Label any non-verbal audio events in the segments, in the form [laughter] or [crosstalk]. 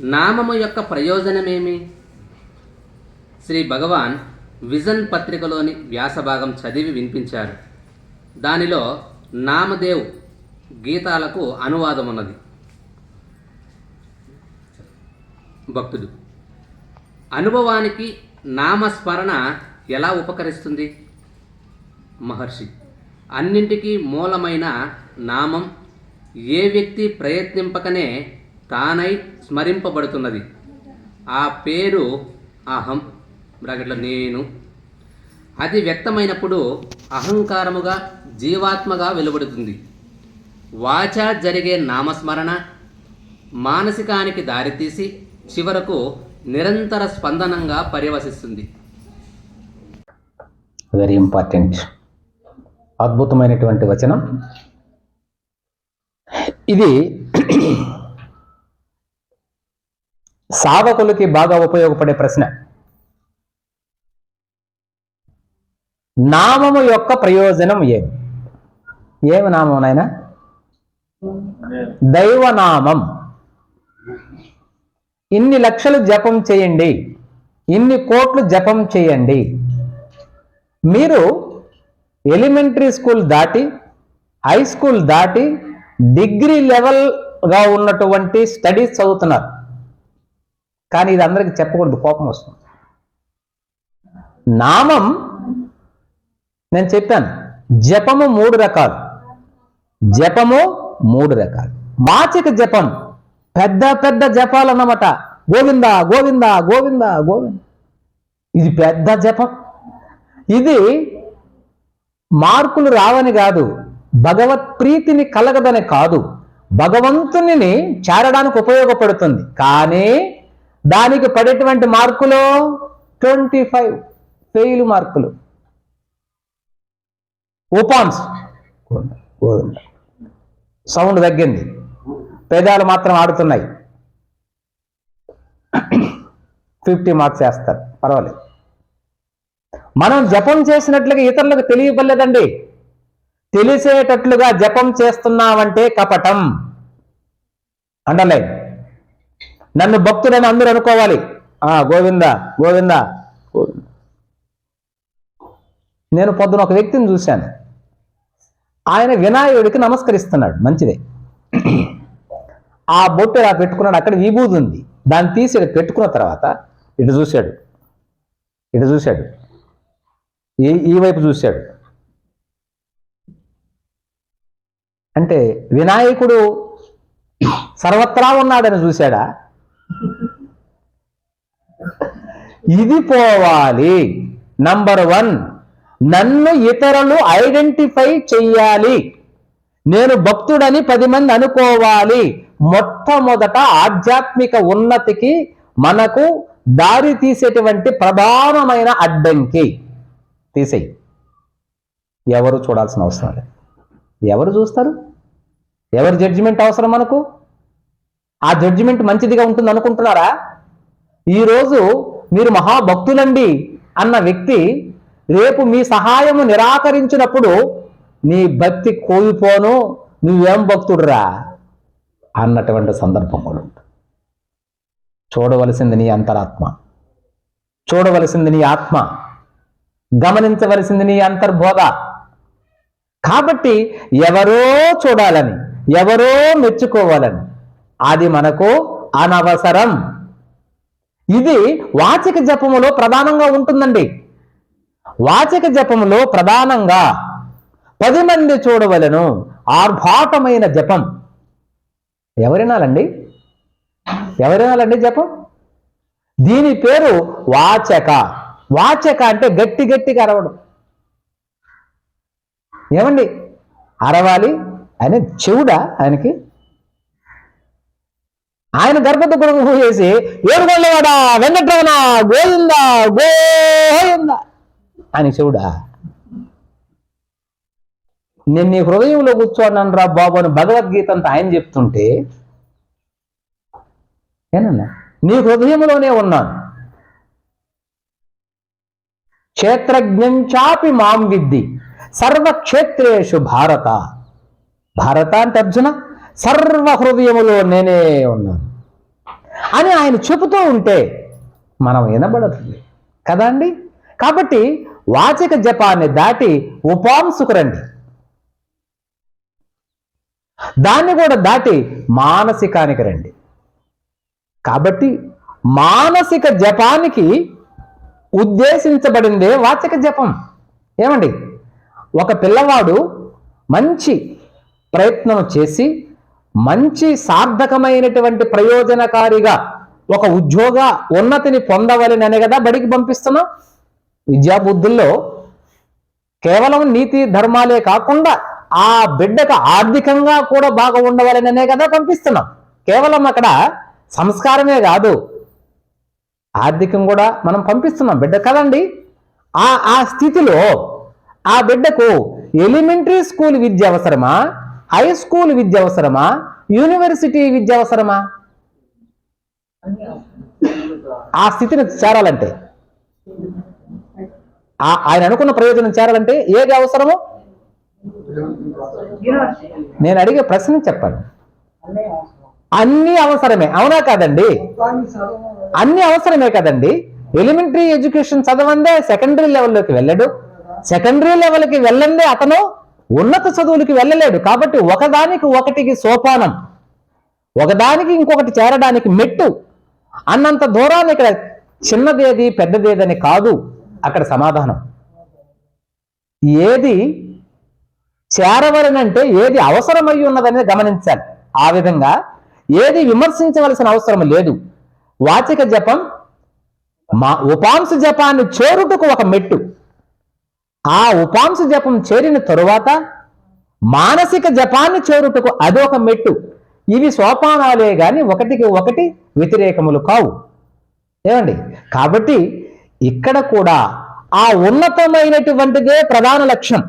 నామము యొక్క ప్రయోజనమేమి? శ్రీ భగవాన్ విజన్ పత్రికలోని వ్యాసభాగం చదివి వినిపించారు. దానిలో నామదేవ్ గీతాలకు అనువాదం ఉన్నది భక్తుడు అనుభవానికి నామస్మరణ ఎలా ఉపకరిస్తుంది? మహర్షి అన్నింటికీ మూలమైన నామం ఏ వ్యక్తి ప్రయత్నింపకనే తానై స్మరింపబడుతున్నది. ఆ పేరు అహం బ్రాకెట్లో నేను. అది వ్యక్తమైనప్పుడు అహంకారముగా జీవాత్మగా వెలువడుతుంది. వాచ జరిగే నామస్మరణ మానసికానికి దారితీసి చివరకు నిరంతర స్పందనంగా పర్యవసిస్తుంది. వెరీ ఇంపార్టెంట్ అద్భుతమైనటువంటి వచనం. ఇది సాధకులకి బాగా ఉపయోగపడే ప్రశ్న. నామము యొక్క ప్రయోజనం ఏమి? ఏమి నామం నాయన? దైవనామం. ఇన్ని లక్షలు జపం చేయండి. ఇన్ని కోట్లు జపం చేయండి. మీరు ఎలిమెంటరీ స్కూల్ దాటి హై స్కూల్ దాటి డిగ్రీ లెవెల్గా ఉన్నటువంటి స్టడీస్ చదువుతున్నారు. కానీ ఇది అందరికి చెప్పకూడదు కోపం వస్తుంది. నామం నేను చెప్పాను జపము మూడు రకాలు. జపము మూడు రకాలు. మాచిక జపం పెద్ద పెద్ద జపాలు అన్నమాట. గోవింద గోవింద గోవింద గోవింద. ఇది పెద్ద జపం. ఇది మార్కులు రావని కాదు భగవత్ ప్రీతిని కలగదని కాదు. భగవంతుని చేరడానికి ఉపయోగపడుతుంది. కానీ దానికి పడేటువంటి మార్కులు ట్వంటీ ఫైవ్ ఫెయిల్ మార్కులు. ఓపాన్స్ సౌండ్ తగ్గింది. పేదాలు మాత్రం ఆడుతున్నాయి. ఫిఫ్టీ మార్క్స్ వేస్తారు. పర్వాలేదు. మనం జపం చేసినట్లుగా ఇతరులకు తెలియపలేదండి తెలిసేటట్లుగా జపం చేస్తున్నామంటే కపటం. అండర్లైన్. నన్ను భక్తుడని అందరూ అనుకోవాలి. ఆ గోవింద గోవింద. గోవింద నేను పొద్దున ఒక వ్యక్తిని చూశాను. ఆయన వినాయకుడికి నమస్కరిస్తున్నాడు. మంచిదే. ఆ బొట్టు ఇలా పెట్టుకున్నాడు? అక్కడ విభూది ఉంది. దాన్ని తీసి ఇక్కడ పెట్టుకున్న తర్వాత ఇటు చూశాడు. ఇటు చూశాడు. ఈ ఈ వైపు చూశాడు. అంటే వినాయకుడు సర్వత్రా ఉన్నాడని చూశాడా? ఇది పోవాలి. నంబర్ వన్ నన్ను ఇతరులు ఐడెంటిఫై చెయ్యాలి. నేను భక్తుడని పది మంది అనుకోవాలి. మొట్టమొదట ఆధ్యాత్మిక ఉన్నతికి మనకు దారి తీసేటువంటి ప్రధానమైన అడ్డంకి తీసేయి. ఎవరు చూడాల్సిన అవసరం లేదు. ఎవరు చూస్తారు? ఎవరి జడ్జిమెంట్ అవసరం మనకు? ఆ జడ్జిమెంట్ మంచిదిగా ఉంటుంది అనుకుంటున్నారా ఈరోజు మీరు మహాభక్తులండి అన్న వ్యక్తి రేపు మీ సహాయము నిరాకరించినప్పుడు నీ భక్తి కోల్పోను నువ్వేం భక్తుడురా అన్నటువంటి సందర్భం కూడా ఉంటుంది. చూడవలసింది నీ అంతరాత్మ. చూడవలసింది నీ ఆత్మ. గమనించవలసింది నీ అంతర్బోధ. కాబట్టి ఎవరో చూడాలని ఎవరో మెచ్చుకోవాలని అది మనకు అనవసరం. ఇది వాచిక జపములో ప్రధానంగా ఉంటుందండి. వాచిక జపములో ప్రధానంగా పది మంది చూడవలను ఆర్భాటమైన జపం. ఎవరినాలండి? ఎవరినాలండి జపం? దీని పేరు వాచక. వాచక అంటే గట్టి గట్టిగా అరవడం. ఏమండి? అరవాలి? అని చెవుడా ఆయనకి? ఆయన గర్భత చేసి ఏడుగొల్లవాడా వెంకటరమణ గోవిందా గోయిందా ఆయన శివుడా నేను నీ హృదయంలో కూర్చోన్నాను రా బాబు అని భగవద్గీత అంతా ఆయన చెప్తుంటే ఏనన్నా నీ హృదయంలోనే ఉన్నాను. క్షేత్రజ్ఞం చాపి మాం విద్ది సర్వక్షేత్రేషు భారత. భారత అంటే అర్జున సర్వ హృదయములో నేనే ఉన్నాను. అని ఆయన చెబుతూ ఉంటే మనం వినబడుతుంది. కదా అండి? కాబట్టి వాచక జపాన్ని దాటి ఉపాంసుకు రండి దాన్ని కూడా దాటి మానసికానికి రండి. కాబట్టి మానసిక జపానికి ఉద్దేశించబడిందే వాచక జపం. ఏమండి? ఒక పిల్లవాడు మంచి ప్రయత్నం చేసి మంచి సార్థకమైనటువంటి ప్రయోజనకారిగా ఒక ఉద్యోగ ఉన్నతిని పొందవలననే కదా బడికి పంపిస్తున్నాం. విద్యాబుద్ధుల్లో కేవలం నీతి ధర్మాలే కాకుండా ఆ బిడ్డకు ఆర్థికంగా కూడా బాగా ఉండవాలననే కదా పంపిస్తున్నాం. కేవలం అక్కడ సంస్కారమే కాదు ఆర్థికం కూడా మనం పంపిస్తున్నాం. బిడ్డ కదండి ఆ ఆ స్థితిలో ఆ బిడ్డకు ఎలిమెంటరీ స్కూల్ విద్య అవసరమా? హై స్కూల్ విద్య అవసరమా? యూనివర్సిటీ విద్య అవసరమా? ఆ స్థితిని చేరాలంటే ఆయన అనుకున్న ప్రయోజనం చేరాలంటే ఏది అవసరమో? నేను అడిగే ప్రశ్న చెప్పండి అన్ని అవసరమే అవునా కాదండి? అన్ని అవసరమే కదండి. ఎలిమెంటరీ ఎడ్యుకేషన్ చదవందే సెకండరీ లెవెల్లోకి వెళ్ళడు. సెకండరీ లెవెల్కి వెళ్ళందే అతను ఉన్నత చదువులకి వెళ్ళలేడు. కాబట్టి ఒకదానికి ఒకటికి సోపానం. ఒకదానికి ఇంకొకటి చేరడానికి మెట్టు. అన్నంత దూరాన్ని ఇక్కడ చిన్నదేది పెద్దదేదని కాదు. అక్కడ సమాధానం. ఏది చేరవలనంటే ఏది అవసరమై ఉన్నదనేది గమనించాలి. ఆ విధంగా ఏది విమర్శించవలసిన అవసరం లేదు. వాచిక జపం మా ఉపాంశ జపాన్ని చేరుటకు ఒక మెట్టు. ఆ ఉపాంశ జపం చేరిన తరువాత మానసిక జపాన్ని చేరుటకు అదొక మెట్టు. ఇవి సోపానాలే గాని ఒకటికి ఒకటి వ్యతిరేకములు కావు. ఏమండి? కాబట్టి ఇక్కడ కూడా ఆ ఉన్నతమైనటువంటిదే ప్రధాన లక్ష్యం.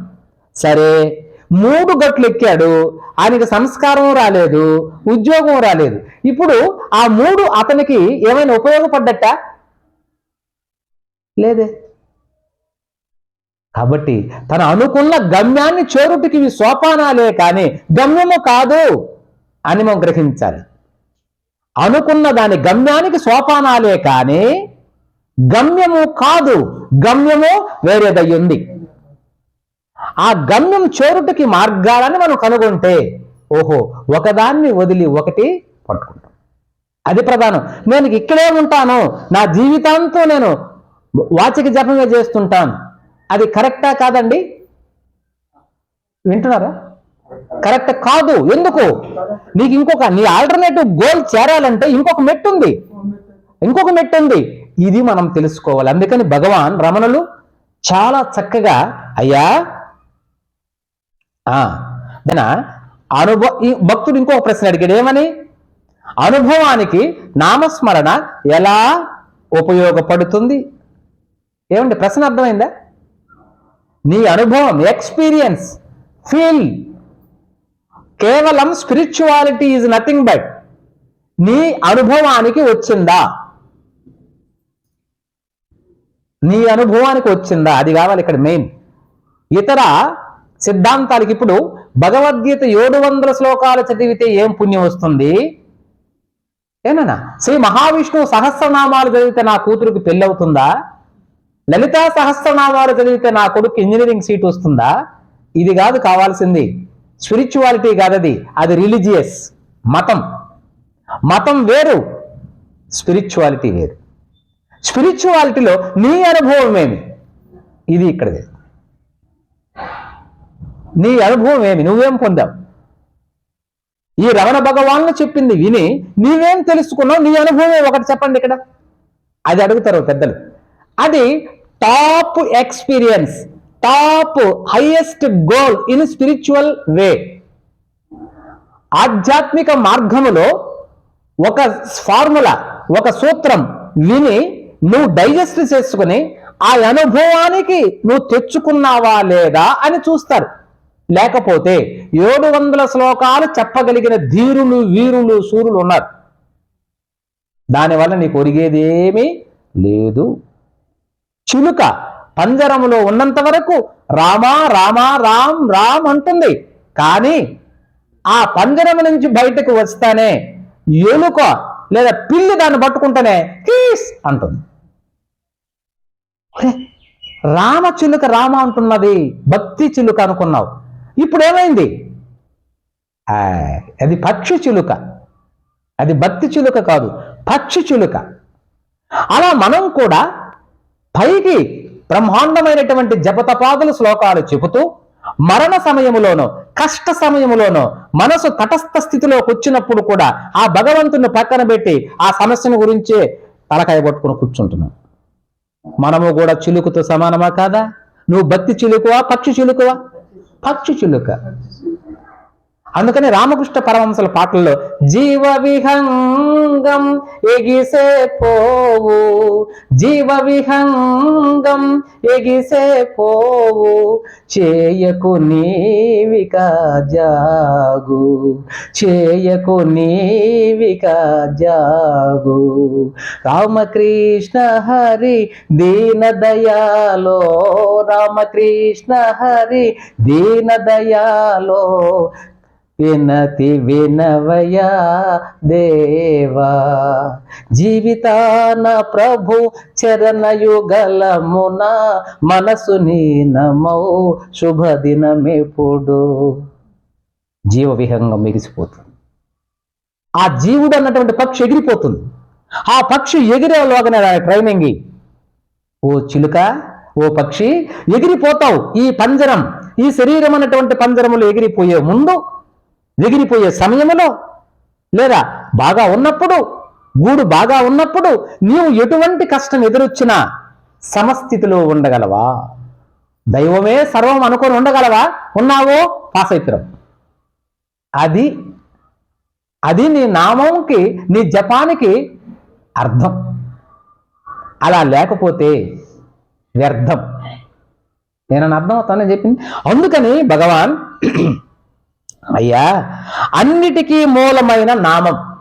సరే మూడు గట్లు ఎక్కాడు ఆయనకి సంస్కారం రాలేదు ఉద్యోగం రాలేదు. ఇప్పుడు ఆ మూడు అతనికి ఏమైనా ఉపయోగపడ్డట్ట? లేదే. కాబట్టి తను అనుకున్న గమ్యాన్ని చేరుటికి ఇవి సోపానాలే కానీ గమ్యము కాదు అని మనం గ్రహించాలి. అనుకున్న దాని గమ్యానికి సోపానాలే కానీ గమ్యము కాదు గమ్యము వేరేదయ్యుంది. ఉంది ఆ గమ్యం చోరుటికి మార్గాలని మనం కనుగొంటే ఓహో ఒకదాన్ని వదిలి ఒకటి పట్టుకుంటాం. అది ప్రధానం. నేను ఇక్కడే ఉంటాను నా జీవితాంతో నేను వాచిక జపమే చేస్తుంటాను. అది కరెక్టా కాదండి? వింటున్నారా? కరెక్ట్ కాదు. ఎందుకు? నీకు ఇంకొక నీ ఆల్టర్నేటివ్ గోల్ చేరాలంటే ఇంకొక మెట్టు ఉంది ఇంకొక మెట్టు ఉంది ఇది మనం తెలుసుకోవాలి. అందుకని భగవాన్ రమణులు చాలా చక్కగా అయ్యా దన అనుభవ ఈ భక్తుడు ఇంకొక ప్రశ్న అడిగాడు. ఏమని? అనుభవానికి నామస్మరణ ఎలా ఉపయోగపడుతుంది? ఏమండి ప్రశ్న అర్థమైందా? నీ అనుభవం ఎక్స్పీరియన్స్ ఫీల్ కేవలం స్పిరిచువాలిటీ ఈజ్ నథింగ్ బట్ నీ అనుభవానికి వచ్చిందా? నీ అనుభవానికి వచ్చిందా? అది కావాలి ఇక్కడ మెయిన్ ఇతర సిద్ధాంతాలకి ఇప్పుడు భగవద్గీత ఏడు వందల శ్లోకాలు చదివితే ఏం పుణ్యం వస్తుంది? ఏనా శ్రీ మహావిష్ణువు సహస్రనామాలు చదివితే నా కూతురుకి పెళ్ళవుతుందా? లలితా సహస్రనామాలు చదివితే నా కొడుకు ఇంజనీరింగ్ సీట్ వస్తుందా? ఇది కాదు కావాల్సింది. స్పిరిచువాలిటీ కాదది. అది రిలీజియస్. మతం. మతం వేరు. స్పిరిచువాలిటీ వేరు. స్పిరిచువాలిటీలో నీ అనుభవం ఏమి? ఇది ఇక్కడది. నీ అనుభవం ఏమి? నువ్వేం పొందావు? ఈ రమణ భగవాన్లు చెప్పింది విని నీవేం తెలుసుకున్నావు? నీ అనుభవం ఒకటి చెప్పండి ఇక్కడ. అది అడుగుతారు పెద్దలు. అది top experience top highest goal in spiritual way. ఆధ్యాత్మిక మార్గములో ఒక ఫార్ములా ఒక సూత్రం విని నువ్వు డైజెస్ట్ చేసుకుని ఆ అనుభవానికి నువ్వు తెచ్చుకున్నావా లేదా అని చూస్తారు. లేకపోతే ఏడు వందల శ్లోకాలు చెప్పగలిగిన ధీరులు వీరులు సూరులు ఉన్నారు. దానివల్ల నీకు ఒరిగేదేమీ లేదు. చిలుక పంజరములో ఉన్నంత వరకు రామా రామా రామ్ రామ్ అంటుంది. కానీ ఆ పంజరం నుంచి బయటకు వస్తానే ఎలుక లేదా పిల్లి దాన్ని పట్టుకుంటేనే కీస్ అంటుంది. రామ చిలుక రామ అంటున్నది. భక్తి చిలుక అనుకున్నావు. ఇప్పుడు ఏమైంది? ఆ, అది పక్షి చిలుక. అది భక్తి చిలుక కాదు పక్షి చిలుక. అలా మనం కూడా పైకి బ్రహ్మాండమైనటువంటి జపతపాదుల శ్లోకాలు చెబుతూ మరణ సమయములోనో కష్ట సమయములోనో మనసు తటస్థ స్థితిలోకి వచ్చినప్పుడు కూడా ఆ భగవంతుని పక్కన పెట్టి ఆ సమస్యను గురించే తలకాయ పట్టుకుని కూర్చుంటున్నాం. మనము కూడా చిలుకతో సమానమా కాదా? నువ్వు బత్తి చిలుకువా పక్షి చిలుకువా? పక్షి చిలుక. అందుకని రామకృష్ణ పరమహంసల పాటల్లో జీవ విహంగం ఎగిసే పోవు జీవ విహంగం ఎగిసే పోవు చేయకు నీవిక జాగు చేయకు నీవిక జాగు. రామకృష్ణ హరి దీన దయాలో రామకృష్ణ హరి దీన దయాలో వినతి వినవయా దేవా? జీవితాన ప్రభు చరణయుగలమున మనసు నీ నీనమౌ శుభదినమెప్పుడు. జీవ విహంగం మెరిసిపోతుంది ఆ జీవుడు అన్నటువంటి పక్షి ఎగిరిపోతుంది. ఆ పక్షి ఎగిరేలోగానే దాని ట్రైనింగ్. ఓ చిలుక ఓ పక్షి ఎగిరిపోతావు. ఈ పంజరం ఈ శరీరం అన్నటువంటి పంజరములు ఎగిరిపోయే ముందు ఎగిరిపోయే సమయంలో లేదా బాగా ఉన్నప్పుడు గూడు బాగా ఉన్నప్పుడు నీవు ఎటువంటి కష్టం ఎదురొచ్చినా సమస్థితిలో ఉండగలవా? దైవమే సర్వం అనుకొని ఉండగలవా? ఉన్నావో? పాస్ అయిపోయావు అది అది నీ నామంకి నీ జపానికి అర్థం. అలా లేకపోతే వ్యర్థం. నేను అర్థం అవుతానని చెప్పింది? అందుకని భగవాన్ అయ్యా అన్నిటికీ మూలమైన నామం.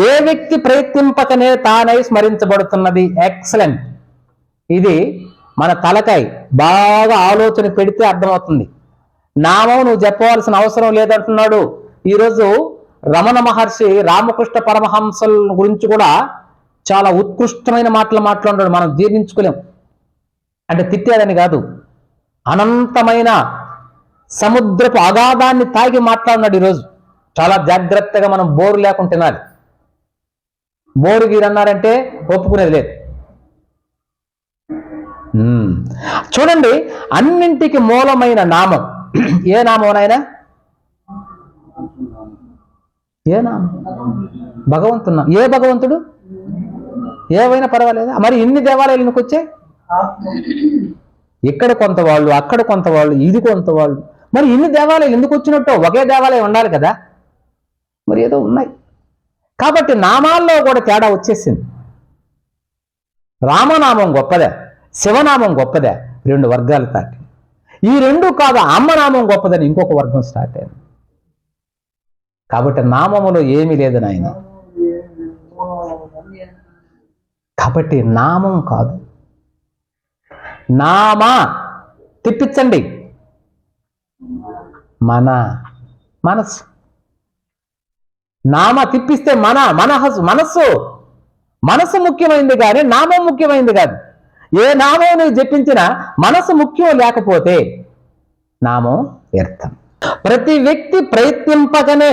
ఏ వ్యక్తి ప్రయత్నింపకనే తానై స్మరించబడుతున్నది. ఎక్సలెంట్ ఇది మన తలకాయ. బాగా ఆలోచన పెడితే అర్థమవుతుంది. నామం నువ్వు చెప్పవలసిన అవసరం లేదంటున్నాడు. ఈరోజు రమణ మహర్షి రామకృష్ణ పరమహంసల గురించి కూడా చాలా ఉత్కృష్టమైన మాటలు మాట్లాడాడు. మనం జీర్ణించుకోలేం. అంటే తిట్టేదని కాదు. అనంతమైన సముద్రపు అగాధాన్ని తాగి మాట్లాడినాడు ఈరోజు. చాలా జాగ్రత్తగా మనం బోరు లేకుండా తినాలి. బోరు గీరు అన్నారంటే ఒప్పుకునేది లేదు. చూడండి అన్నింటికి మూలమైన నామం. ఏ నామం నాయన? ఏ నామం? భగవంతుడు ఏ భగవంతుడు? ఏవైనా పర్వాలేదా? మరి ఇన్ని దేవాలయాలు ఎందుకు వచ్చాయి? ఇక్కడ కొంత వాళ్ళు అక్కడ కొంత వాళ్ళు ఇది కొంత వాళ్ళు. మరి ఇన్ని దేవాలయాలు ఎందుకు వచ్చినట్టు ఒకే దేవాలయం ఉండాలి కదా. మరి ఏదో ఉన్నాయి. కాబట్టి నామాల్లో కూడా తేడా వచ్చేసింది. రామనామం గొప్పదే శివనామం గొప్పదే రెండు వర్గాలు తాకి ఈ రెండు కాదు అమ్మనామం గొప్పదని ఇంకొక వర్గం స్టార్ట్ అయింది. కాబట్టి నామములో ఏమీ లేదు నాయన. కాబట్టి నామం కాదు. నామా తిప్పించండి. మన మనస్సు. నామ తిప్పిస్తే మన మనహసు మనస్సు. మనస్సు ముఖ్యమైంది కానీ నామం ముఖ్యమైంది కాదు. ఏ నామం నువ్వు జపించినా మనసు ముఖ్యం లేకపోతే నామం వ్యర్థం. ప్రతి వ్యక్తి ప్రయత్నింపగానే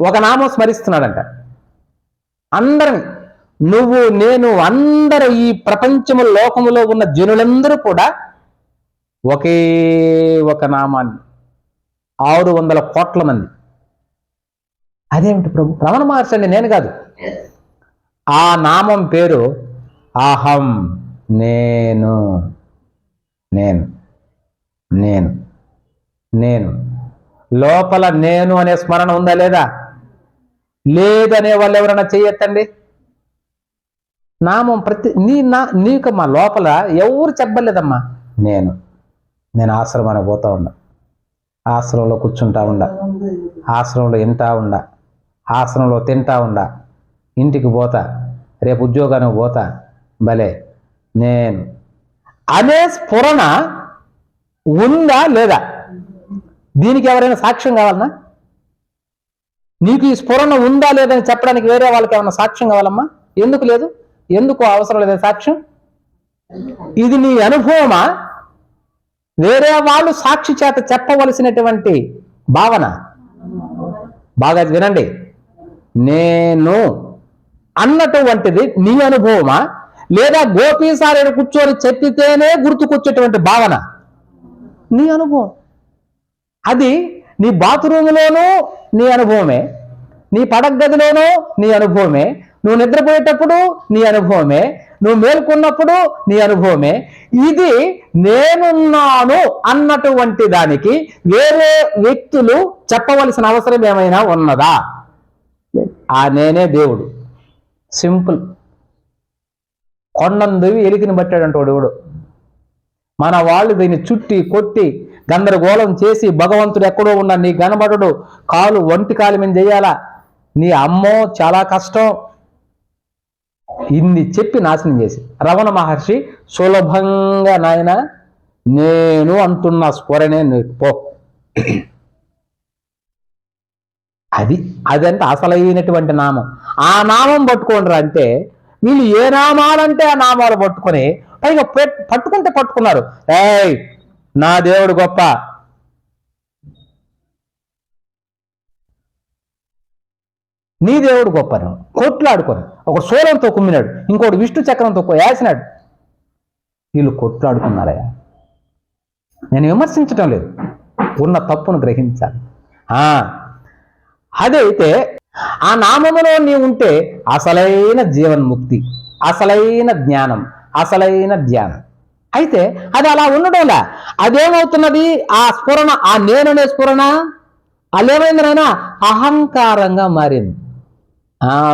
ఒక నామం స్మరిస్తున్నాడంట. అందరం నువ్వు నేను అందరూ ఈ ప్రపంచము లోకములో ఉన్న జనులందరూ కూడా ఒకే ఒక నామాన్ని ఆరు వందల కోట్ల మంది. అదేమిటి ప్రభు? రమణ మహర్షి అండి నేను కాదు. ఆ నామం పేరు అహం నేను. నేను. నేను. నేను. లోపల నేను అనే స్మరణ ఉందా లేదా? లేదనే వాళ్ళు ఎవరైనా చెయ్యొద్దండి నామం ప్రతి నీ నా నీకు మా లోపల ఎవరు చెప్పలేదమ్మా? నేను. నేను ఆశ్రమానికి పోతా ఉండా. ఆశ్రమంలో కూర్చుంటా ఉండా. ఆశ్రమంలో వింటా ఉండా. ఆశ్రమంలో తింటా ఉండా. ఇంటికి పోతా. రేపు ఉద్యోగానికి పోతా. భలే. నేను అనే స్ఫురణ ఉందా లేదా? దీనికి ఎవరైనా సాక్ష్యం కావాలన్నా నీకు ఈ స్ఫురణ ఉందా లేదని చెప్పడానికి వేరే వాళ్ళకి ఏమైనా సాక్ష్యం కావాలమ్మా? ఎందుకు లేదు? ఎందుకు అవసరం లేదా సాక్ష్యం? ఇది నీ అనుభవమా? వేరే వాళ్ళు సాక్షి చేత చెప్పవలసినటువంటి భావన. బాగా వినండి. నేను అన్నటువంటిది నీ అనుభవమా? లేదా గోపీసారి కూర్చొని చెప్పితేనే గుర్తుకొచ్చేటువంటి భావన? నీ అనుభవం. అది నీ బాత్రూంలోనూ నీ అనుభవమే. నీ పడక గదిలోనూ నీ అనుభవమే. నువ్వు నిద్రపోయేటప్పుడు నీ అనుభవమే. నువ్వు మేల్కొన్నప్పుడు నీ అనుభవమే. ఇది నేనున్నాను అన్నటువంటి దానికి వేరే వ్యక్తులు చెప్పవలసిన అవసరం ఏమైనా ఉన్నదా? ఆ నేనే దేవుడు. సింపుల్. కొండందువి ఎలికిని పట్టాడంట వాడు ఎవడు. మన వాళ్ళు దీన్ని చుట్టి కొట్టి గందరగోళం చేసి భగవంతుడు ఎక్కడో ఉన్న నీ కనబడడు. కాలు ఒంటి కాలు మేము చేయాలా? నీ అమ్మో చాలా కష్టం. ఇన్ని చెప్పి నాశనం చేసి. రమణ మహర్షి సులభంగా నాయన నేను అంటున్న స్ఫురణే పో. అది అదంటే అసలైనటువంటి నామం. ఆ నామం పట్టుకోండి అంటే వీళ్ళు ఏ నామాలంటే ఆ నామాలు పట్టుకొని పైగా పట్టుకుంటే పట్టుకున్నారు. ఏయ్ నా దేవుడు గొప్ప నీ దేవుడు గొప్ప కొట్లాడుకొని ఒక సోలంతో కుమ్మినాడు ఇంకోటి విష్ణు చక్రంతో వేసినాడు వీళ్ళు కొట్లాడుకున్నారయ్యా. నేను విమర్శించటం లేదు. ఉన్న తప్పును గ్రహించాలి. ఆ, అదైతే ఆ నామములో నీ ఉంటే అసలైన జీవన్ముక్తి అసలైన జ్ఞానం అసలైన ధ్యానం. అయితే అది అలా ఉండడంలా. అదేమవుతున్నది? ఆ స్ఫురణ ఆ నేననే స్ఫురణ? అదేమైంది నాయన? అహంకారంగా మారింది.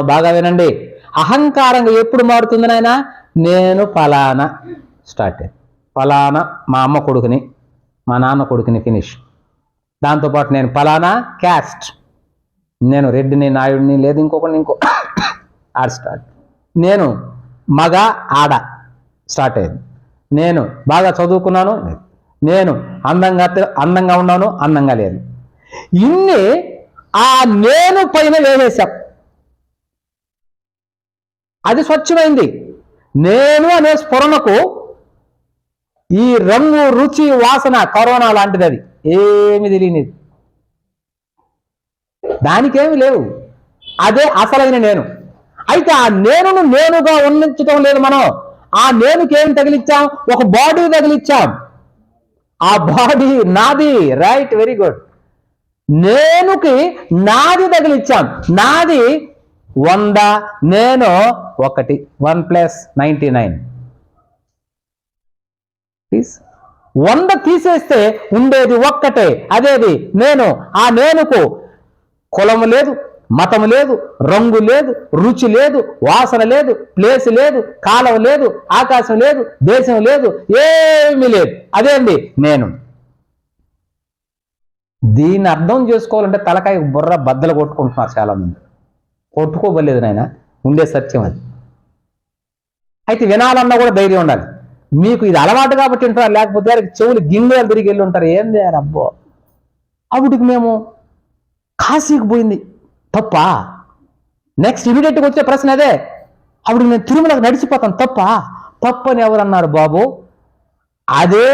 బాగా వినండి. అహంకారంగా ఎప్పుడు మారుతుంది నాయన? నేను ఫలానా. స్టార్ట్ అయింది ఫలానా మా అమ్మ కొడుకుని మా నాన్న కొడుకుని ఫినిష్ దాంతోపాటు నేను ఫలానా క్యాస్ట్ నేను రెడ్డిని నాయుడిని లేదు ఇంకొకటి ఇంకో [coughs] ఆడ స్టార్ట్. నేను మగ ఆడ. స్టార్ట్ అయింది నేను బాగా చదువుకున్నాను నేను అందంగా అందంగా ఉన్నాను అందంగా లేదు. ఇన్ని ఆ నేను పైన వేసేసాం అది స్వచ్ఛమైంది. నేను అనే స్ఫురణకు ఈ రంగు రుచి వాసన కరోనా లాంటిది అది. ఏమి తెలియనిది. దానికేమి లేవు. అదే అసలైన నేను. అయితే ఆ నేనును నేనుగా ఉండించటం లేదు మనం. ఆ నేనుకేం తగిలిచ్చాం? ఒక బాడీ తగిలిచ్చాం. ఆ బాడీ నాది. Right very good. నేనుకి నాది తగిలిచ్చాం. నాది వంద నేను ఒకటి one plus ninety nine. Please వంద తీసేస్తే ఉండేది ఒక్కటే అదేది? నేను. ఆ నేనుకు కులము లేదు మతము లేదు రంగు లేదు రుచి లేదు వాసన లేదు ప్లేస్ లేదు కాలం లేదు ఆకాశం లేదు దేశం లేదు ఏమీ లేదు. అదేంది? నేను. దీన్ని అర్థం చేసుకోవాలంటే తలకాయ బుర్ర బద్దలు కొట్టుకుంటున్నారు చాలా మంది కొట్టుకోబలేదు నాయన. ఉండే సత్యం అది. అయితే వినాలన్నా కూడా ధైర్యం ఉండాలి. మీకు ఇది అలవాటు కాబట్టి వింటారు లేకపోతే వారికి చెవులు గింగలు తిరిగి వెళ్ళి ఉంటారు? ఏం చేయాలి అబ్బో. అప్పటికి మేము కాశీకి పోయింది. తప్ప నెక్స్ట్ ఇమీడియట్గా వచ్చే ప్రశ్న అదే. అప్పుడు నేను తిరుమలకు నడిచిపోతాను తప్ప తప్పని ఎవరన్నారు బాబు? అదే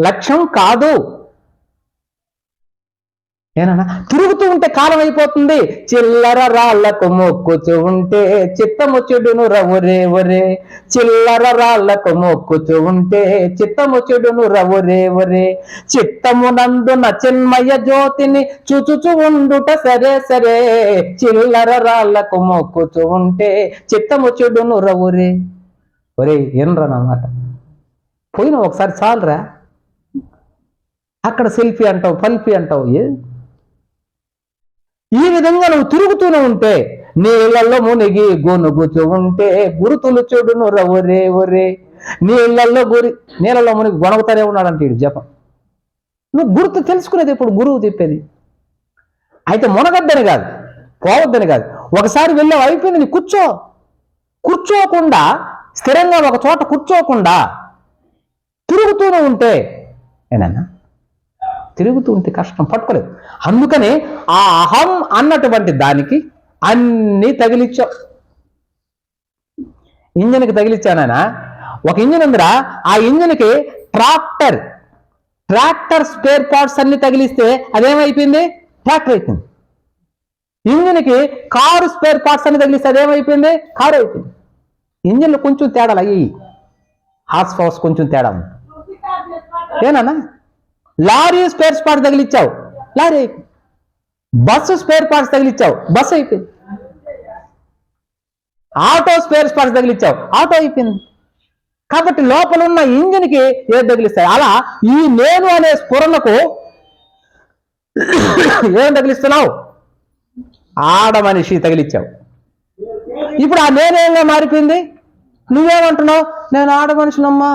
లక్ష్యం కాదు. ఏనన్నా? తిరుగుతూ ఉంటే కాలం అయిపోతుంది. చిల్లర రాళ్ళకు మొక్కుతూ ఉంటే చిత్తము చెడును రవురే ఒరే చిల్లర రాళ్ళకు మొక్కుతూ ఉంటే చిత్తము చెడును రవురే ఒరే చిత్తమునందున చిన్మయ జ్యోతిని చూచుచు ఉండుట సరే సరే. చిల్లర రాళ్ళకు మొక్కుతూ ఉంటే చిత్తము చెడును రవురే ఒరే ఏనరా అన్నమాట పోయిన ఒకసారి చాలరా. అక్కడ సెల్ఫీ అంటావు పల్ఫీ అంటావు ఏ? ఈ విధంగా నువ్వు తిరుగుతూనే ఉంటే నీళ్ళల్లో మునిగి గొనుగుతూ ఉంటే గురుతులు చెడును ఒరే ఒరే నీళ్ళల్లో గురి నీళ్ళల్లో మునిగి గొనగుతానే ఉన్నాడంట వీడు జపం. నువ్వు గుర్తు తెలుసుకునేది ఇప్పుడు గురువు చెప్పేది. అయితే మునగద్దని కాదు పోవద్దని కాదు. ఒకసారి వెళ్ళావు అయిపోయింది నీ కూర్చో. కూర్చోకుండా స్థిరంగా ఒక చోట కూర్చోకుండా తిరుగుతూనే ఉంటే ఏనన్నా? తిరుగుతూ ఉంటే కష్టం పట్టుకోలేదు. అందుకని ఆ అహం అన్నటువంటి దానికి అన్నీ తగిలిచ్చావు ఇంజిన్కి తగిలిచ్చానైనా ఒక ఇంజిన్ ఉందిరా ఆ ఇంజిన్కి ట్రాక్టర్ ట్రాక్టర్ స్పేర్ పార్ట్స్ అన్ని తగిలిస్తే అదేమైపోయింది? ట్రాక్టర్ అయిపోయింది. ఇంజిన్కి కారు స్పేర్ పార్ట్స్ అన్ని తగిలిస్తే అదేమైపోయింది? కారు అయిపోయింది. ఇంజిన్లు కొంచెం తేడాలు అయ్యి హార్స్ పవర్స్ కొంచెం తేడా ఏనా లారీ స్పేర్ పార్ట్ తగిలిచ్చావు. లారీ అయిపోయింది బస్సు స్పేర్ పార్ట్స్ తగిలిచ్చావు. బస్సు అయిపోయింది ఆటో స్పేర్ పార్ట్స్ తగిలిచ్చావు. ఆటో అయిపోయింది. కాబట్టి లోపల ఉన్న ఇంజిన్కి ఏది తగిలిస్తాయి? అలా ఈ నేను అనే స్ఫురణకు ఏం తగిలిస్తున్నావు? ఆడ మనిషి తగిలిచ్చావు. ఇప్పుడు ఆ నేనేంగా మారిపోయింది? నువ్వేమంటున్నావు? నేను ఆడ మనిషినమ్మా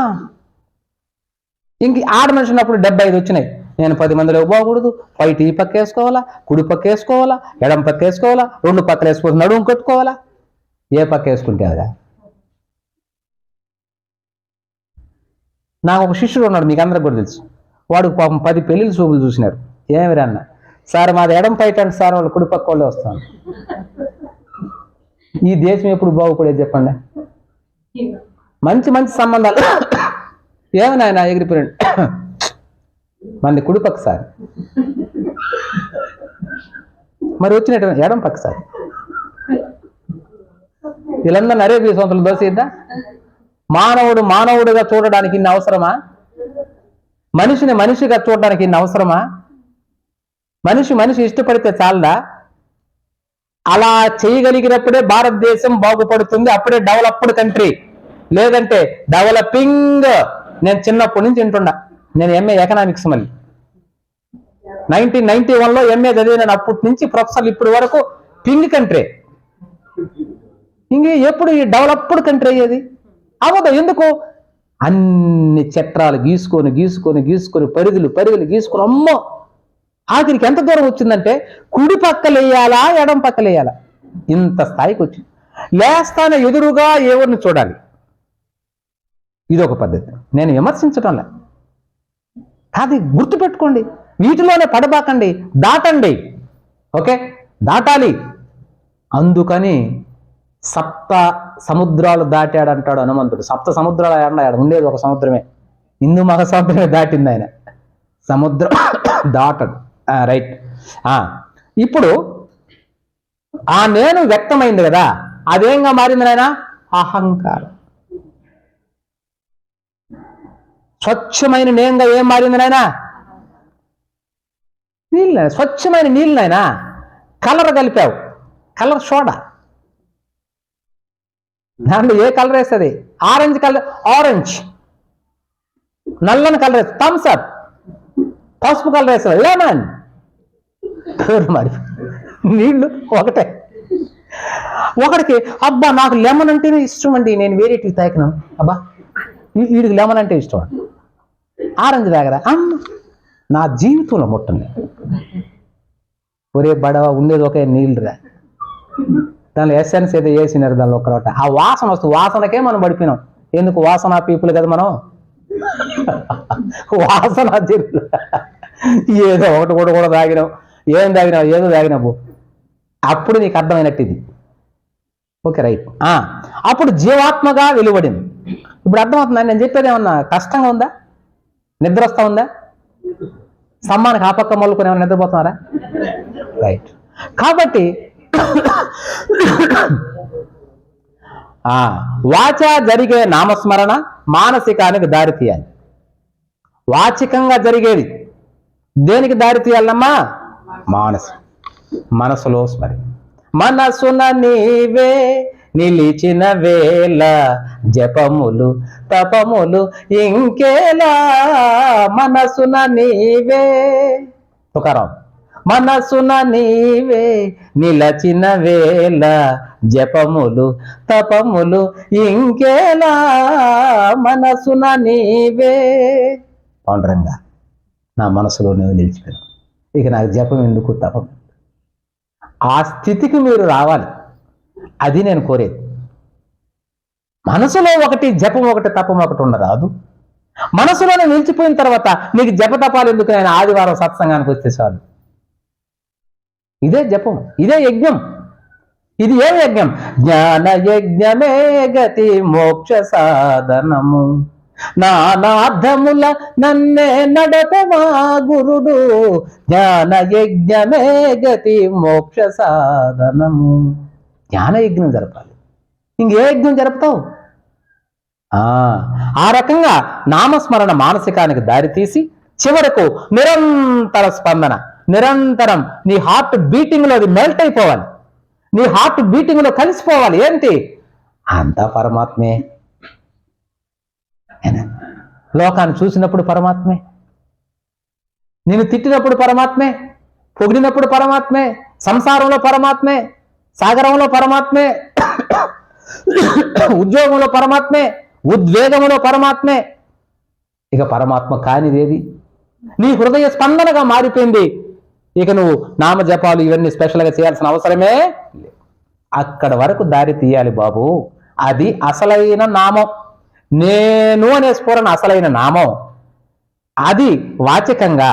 ఇంక ఆడ మనిషినప్పుడు డెబ్బై ఐదు వచ్చినాయి. నేను పది మందిలో పోకూడదు. ఫైట్ ఈ పక్క వేసుకోవాలా కుడి పక్క వేసుకోవాలా ఎడం పక్క వేసుకోవాలా రెండు పక్కలు వేసుకోవాలి నడుము కట్టుకోవాలా? ఏ పక్క వేసుకుంటే అదా? నాకు ఒక శిష్యుడు ఉన్నాడు మీకు అందరికి కూడా తెలుసు. వాడు పాపం పది పెళ్ళిళ్ళు చూపులు చూసినారు. ఏమి అన్న? సార్ మాది ఎడం పైట అంటే సార్ వాళ్ళు కుడి పక్క వాళ్ళే వస్తాను ఈ దేశం ఎప్పుడు బాగుపడేది చెప్పండి? మంచి మంచి సంబంధాలు. ఏమన్నా ఆయన ఎగిరిపోయాడు. మళ్ళీ కుడి పక్క సార్. మరి వచ్చినట్టు ఎడం పక్క సార్. వీళ్ళందరూ అరేబియా సొంతలు దోసేద్దా? మానవుడు మానవుడిగా చూడడానికి ఇన్ని అవసరమా? మనిషిని మనిషిగా చూడడానికి ఇన్ని అవసరమా? మనిషి మనిషి ఇష్టపడితే చాలదా? అలా చేయగలిగినప్పుడే భారతదేశం బాగుపడుతుంది అప్పుడే డెవలప్డ్ కంట్రీ. లేదంటే డెవలపింగ్. నేను చిన్నప్పటి నుంచి వింటున్నా. నేను ఎంఏ ఎకనామిక్స్ మళ్ళీ. నైన్టీన్ నైన్టీ వన్లో ఎంఏ చదివిన అప్పటి నుంచి ప్రొఫెసర్ ఇప్పటి వరకు పింగ్ కంట్రీ ఇంక ఎప్పుడు ఈ డెవలప్డ్ కంట్రీ అయ్యేది? అవ్వదు. ఎందుకు? అన్ని చట్రాలు గీసుకొని గీసుకొని గీసుకొని పరిధులు పరిధులు గీసుకొని అమ్మో! ఆఖరికి ఎంత దూరం వచ్చిందంటే కుడి పక్కలేయాలా ఎడం పక్కలేయాలా? ఇంత స్థాయికి వచ్చింది. లేస్తానే ఎదురుగా ఎవరిని చూడాలి? ఇది ఒక పద్ధతి. నేను విమర్శించటంలే అది గుర్తుపెట్టుకోండి. వీటిలోనే పడబాకండి. దాటండి. ఓకే? దాటాలి. అందుకని సప్త సముద్రాలు దాటాడు అంటాడు హనుమంతుడు. సప్త సముద్రాలు అన్నాడు ఉండేది ఒక సముద్రమే. హిందూ మహాసముద్రమే దాటింది ఆయన. సముద్రం [coughs] దాటడు. రైట్. ఇప్పుడు ఆ నేను వ్యక్తమైంది కదా. అదేంగా మారింది నాయన? అహంకారం. స్వచ్ఛమైన నేంగా ఏం మారింది నాయన? నీళ్ళు స్వచ్ఛమైన నీళ్ళు నాయన. కలర్ కలిపావు. Colour soda. దాంట్లో ఏ కలర్ వేస్తుంది? Orange colour orange. నల్లని కలర్ వేస్తుంది థమ్స్ అప్ పసుపు కలర్ వేస్తుంది లెమన్ మరి. నీళ్ళు ఒకటే. ఒకడికి అబ్బా నాకు లెమన్ అంటేనే ఇష్టం అండి. నేను వేరేటివి తాకినాను. అబ్బా వీడికి లెమన్ అంటే ఇష్టం ఆరెంజ్ తాగరా అమ్మ నా జీవితంలో ముట్టండి ఒరే బడవ ఉండేది ఒకే నీళ్ళురా. దానిలో ఎస్ఎన్స్ ఏదో వేసినారు దానిలో ఒకరోట. ఆ వాసన వస్తుంది వాసనకే మనం పడిపోయినాం. ఎందుకు వాసన పీపుల్ కదా మనం? వాసన ఏదో ఒకటి కూడా కూడా తాగినావు ఏం తాగినావు ఏదో తాగినావు అప్పుడు నీకు అర్థమైనట్టు ఇది ఓకే రైట్. అప్పుడు జీవాత్మగా వెలువడింది. ఇప్పుడు అర్థమవుతుందా? నేను చెప్పేది ఏమన్నా కష్టంగా ఉందా? నిద్ర వస్తా ఉందా? సమ్మానికి ఆ పక్క ఏమైనా నిద్రపోతున్నారా? రైట్ కాబట్టి వాచ జరిగే నామస్మరణ మానసికానికి దారి తీయాలి. వాచికంగా జరిగేది దేనికి దారి తీయాలమ్మా? మానసు మనసులో స్మరి. మనసున నీవే నిలిచిన వేళ జపములు తపములు ఇంకేలా? మనసున నీవే. తుకారం. మనసున నీవే. నిలచిన వేళ జపములు తపములు ఇంకేలా? మనసున నీవే. పౌండరంగా నా మనసులో నువ్వు నిలిచిపోయావు. ఇక నాకు జపం ఎందుకు తపం? ఆ స్థితికి మీరు రావాలి. అది నేను కోరేది. మనసులో ఒకటి జపం ఒకటి తపం ఒకటి ఉండరాదు. మనసులోనే నిలిచిపోయిన తర్వాత నీకు జపతపాలు ఎందుకు ఆయన ఆదివారం సత్సంగానికి వస్తే చాలు. ఇదే జపం ఇదే యజ్ఞం. ఇది ఏ యజ్ఞం? జ్ఞాన యజ్ఞమే గతి మోక్ష సాధనము. నానార్థముల నన్నే నడపమా గురుడు? జ్ఞాన యజ్ఞమే గతి మోక్ష సాధనము. ధ్యాన యజ్ఞం జరపాలి. ఇంకే యజ్ఞం జరుపుతావు? ఆ ఆ రకంగా నామస్మరణ మానసికానికి దారితీసి చివరకు నిరంతర స్పందన నిరంతరం నీ హార్ట్ బీటింగ్లో అది మెల్ట్ అయిపోవాలి. నీ హార్ట్ బీటింగ్లో కలిసిపోవాలి. ఏంటి? అంతా పరమాత్మే. లోకాన్ని చూసినప్పుడు పరమాత్మే. నేను తిట్టినప్పుడు పరమాత్మే. పొగిడినప్పుడు పరమాత్మే. సంసారంలో పరమాత్మే. సాగరంలో పరమాత్మే ఉద్యోగంలో పరమాత్మే ఉద్వేగంలో పరమాత్మే. ఇక పరమాత్మ కానిదేది? నీ హృదయ స్పందనగా మారిపోయింది. ఇక నువ్వు నామ జపాలు ఇవన్నీ స్పెషల్గా చేయాల్సిన అవసరమే అక్కడ వరకు దారి తీయాలి బాబు. అది అసలైన నామం. నేను అనే స్ఫురణ అసలైన నామం. అది వాచకంగా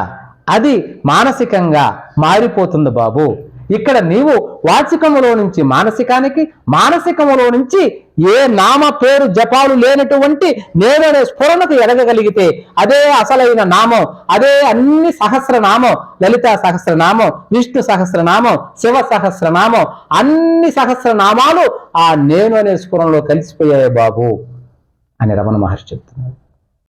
అది మానసికంగా మారిపోతుంది బాబు. ఇక్కడ నీవు వాచికములో నుంచి మానసికానికి మానసికములో నుంచి ఏ నామ పేరు జపాలు లేనటువంటి నేననే స్ఫురణకు ఎడగగలిగితే అదే అసలైన నామం అదే అన్ని సహస్రనామం లలిత సహస్రనామం విష్ణు సహస్రనామం శివ సహస్రనామం అన్ని సహస్రనామాలు ఆ నేను అనే స్ఫురణలో కలిసిపోయాయి బాబు అని రమణ మహర్షి చెప్తున్నాడు